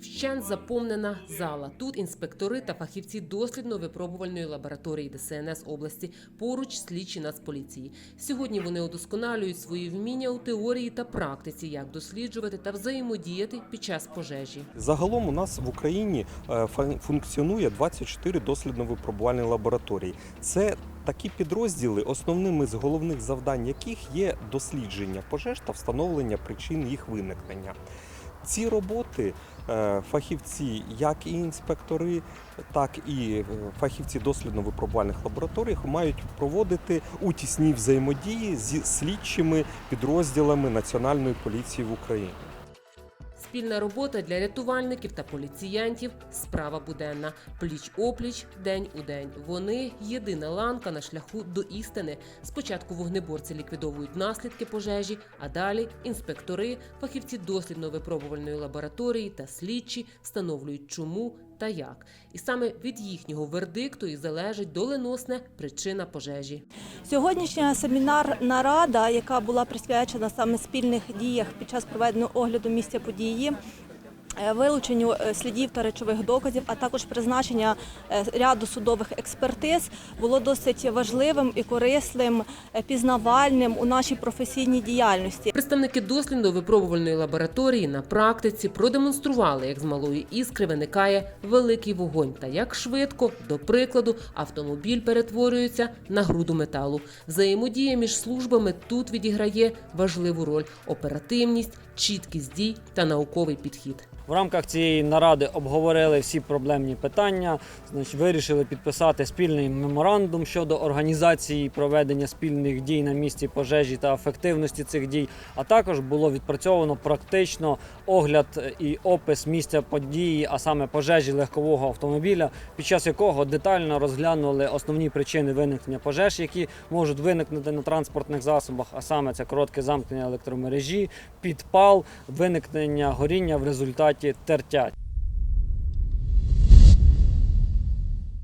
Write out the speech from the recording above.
Вщент заповнена зала. Тут інспектори та фахівці дослідно-випробувальної лабораторії ДСНС області, поруч слідчі Нацполіції. Сьогодні вони удосконалюють свої вміння у теорії та практиці, як досліджувати та взаємодіяти під час пожежі. Загалом у нас в Україні е, фун- функціонує 24 дослідно-випробувальні лабораторії. Це такі підрозділи, основними з головних завдань яких є дослідження пожеж та встановлення причин їх виникнення. Ці роботи е, фахівці, як і інспектори, так і е, фахівці дослідно-випробувальних лабораторій мають проводити у тісній взаємодії зі слідчими підрозділами Національної поліції в Україні. Спільна робота для рятувальників та поліціянтів справа буденна. Пліч опліч, день у день. Вони єдина ланка на шляху до істини. Спочатку вогнеборці ліквідовують наслідки пожежі, а далі інспектори, фахівці дослідно-випробувальної лабораторії та слідчі встановлюють чому та як. І саме від їхнього вердикту і залежить доленосна причина пожежі. Сьогоднішня семінар нарада, яка була присвячена саме спільних діях під час проведення огляду місця події. Е, Вилученню е, слідів та речових доказів, а також призначення е, ряду судових експертиз було досить важливим і корисним, пізнавальним у нашій професійній діяльності. Представники дослідно-випробувальної лабораторії на практиці продемонстрували, як з малої іскри виникає великий вогонь, та як швидко, до прикладу, автомобіль перетворюється на груду металу. Взаємодія між службами тут відіграє важливу роль: оперативність, чіткість дій та науковий підхід. В рамках цієї наради обговорили всі проблемні питання. Значить, вирішили підписати спільний меморандум щодо організації проведення спільних дій на місці пожежі та ефективності цих дій. А також було відпрацьовано практично огляд і опис місця події, а саме пожежі легкового автомобіля, під час якого детально розглянули основні причини виникнення пожеж, які можуть виникнути на транспортних засобах, а саме це коротке замкнення електромережі, підпал, виникнення горіння в результаті ਚੇਤਰ ਚਾ